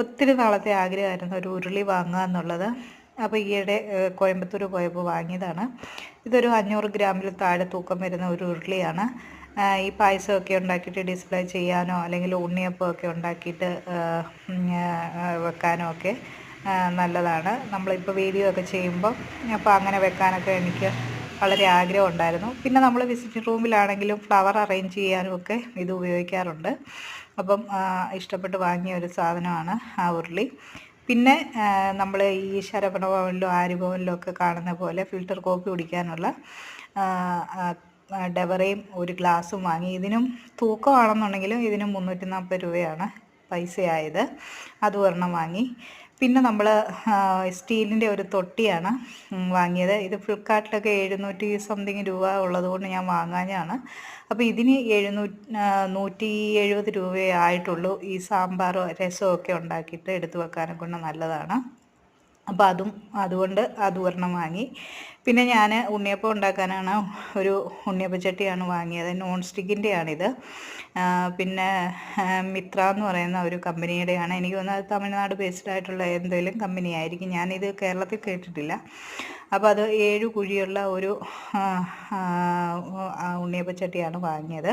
ഒത്തിരി നാളത്തെ ആഗ്രഹമായിരുന്നു ഒരു ഉരുളി വാങ്ങുക എന്നുള്ളത്. അപ്പോൾ ഈയിടെ കോയമ്പത്തൂർ പോയപ്പോൾ വാങ്ങിയതാണ്. ഇതൊരു അഞ്ഞൂറ് ഗ്രാമിൽ താഴെ തൂക്കം വരുന്ന ഒരു ഉരുളിയാണ്. ഈ പായസമൊക്കെ ഉണ്ടാക്കിയിട്ട് ഡിസ്പ്ലേ ചെയ്യാനോ അല്ലെങ്കിൽ ഉണ്ണിയപ്പമൊക്കെ ഉണ്ടാക്കിയിട്ട് വെക്കാനോ ഒക്കെ നല്ലതാണ്. നമ്മളിപ്പോൾ വീഡിയോ ഒക്കെ ചെയ്യുമ്പോൾ അപ്പോൾ അങ്ങനെ വെക്കാനൊക്കെ എനിക്ക് വളരെ ആഗ്രഹം ഉണ്ടായിരുന്നു. പിന്നെ നമ്മൾ വിസിറ്റിംഗ് റൂമിലാണെങ്കിലും ഫ്ലവർ അറേഞ്ച് ചെയ്യാനും ഒക്കെ ഇത് ഉപയോഗിക്കാറുണ്ട്. അപ്പം ഇഷ്ടപ്പെട്ട് വാങ്ങിയ ഒരു സാധനമാണ് ആ ഉരുളി. പിന്നെ നമ്മൾ ഈ ശരവണ ഭവനിലും ആര്യഭവനിലും ഒക്കെ കാണുന്ന പോലെ ഫിൽറ്റർ കോപ്പി കുടിക്കാനുള്ള ഡെവറയും ഒരു ഗ്ലാസ്സും വാങ്ങി. ഇതിനും തൂക്കമാണെന്നുണ്ടെങ്കിലും ഇതിനും മുന്നൂറ്റി നാൽപ്പത് രൂപയാണ് പൈസയായത്. അത് വാങ്ങി. പിന്നെ നമ്മൾ സ്റ്റീലിന്റെ ഒരു തൊട്ടിയാണ് വാങ്ങിയത്. ഇത് ഫ്ലിപ്കാർട്ടിലൊക്കെ എഴുന്നൂറ്റി സംതിങ് രൂപ ഉള്ളതുകൊണ്ട് ഞാൻ വാങ്ങാനാണ്. അപ്പോൾ ഇതിന് എഴുന്നൂറ്റി നൂറ്റി എഴുപത് രൂപയേ ആയിട്ടുള്ളൂ. ഈ സാമ്പാറോ രസമോ ഒക്കെ ഉണ്ടാക്കിയിട്ട് എടുത്തു വെക്കാനൊക്കെ കൊണ്ട് നല്ലതാണ്. അപ്പോൾ അതും അതുകൊണ്ട് അത് ഒരെണ്ണം വാങ്ങി. പിന്നെ ഞാൻ ഉണ്ണിയപ്പം ഉണ്ടാക്കാനാണ് ഒരു ഉണ്ണിയപ്പച്ചട്ടിയാണ് വാങ്ങിയത്. നോൺ സ്റ്റിക്കിന്റെയാണിത് പിന്നെ മിത്ര എന്ന് പറയുന്ന ഒരു കമ്പനിയുടെയാണ്. എനിക്ക് തോന്നുന്നത് തമിഴ്നാട് ബേസ്ഡ് ആയിട്ടുള്ള എന്തെങ്കിലും കമ്പനി ആയിരിക്കും ഞാനിത് കേരളത്തിൽ കേട്ടിട്ടില്ല. അപ്പോൾ അത് ഏഴ് കുഴിയുള്ള ഒരു ഉണ്ണിയപ്പച്ചട്ടിയാണ് വാങ്ങിയത്.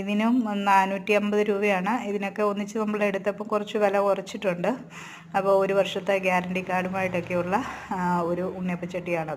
ഇതിനും നാനൂറ്റി അമ്പത് രൂപയാണ്. ഇതിനൊക്കെ ഒന്നിച്ച് നമ്മൾ എടുത്തപ്പോൾ കുറച്ച് വില കുറച്ചിട്ടുണ്ട്. അപ്പോൾ ഒരു വർഷത്തെ ഗ്യാരണ്ടി കാർഡുമായിട്ടൊക്കെയുള്ള ഒരു ഉണ്ണിയപ്പച്ചട്ടിയാണ്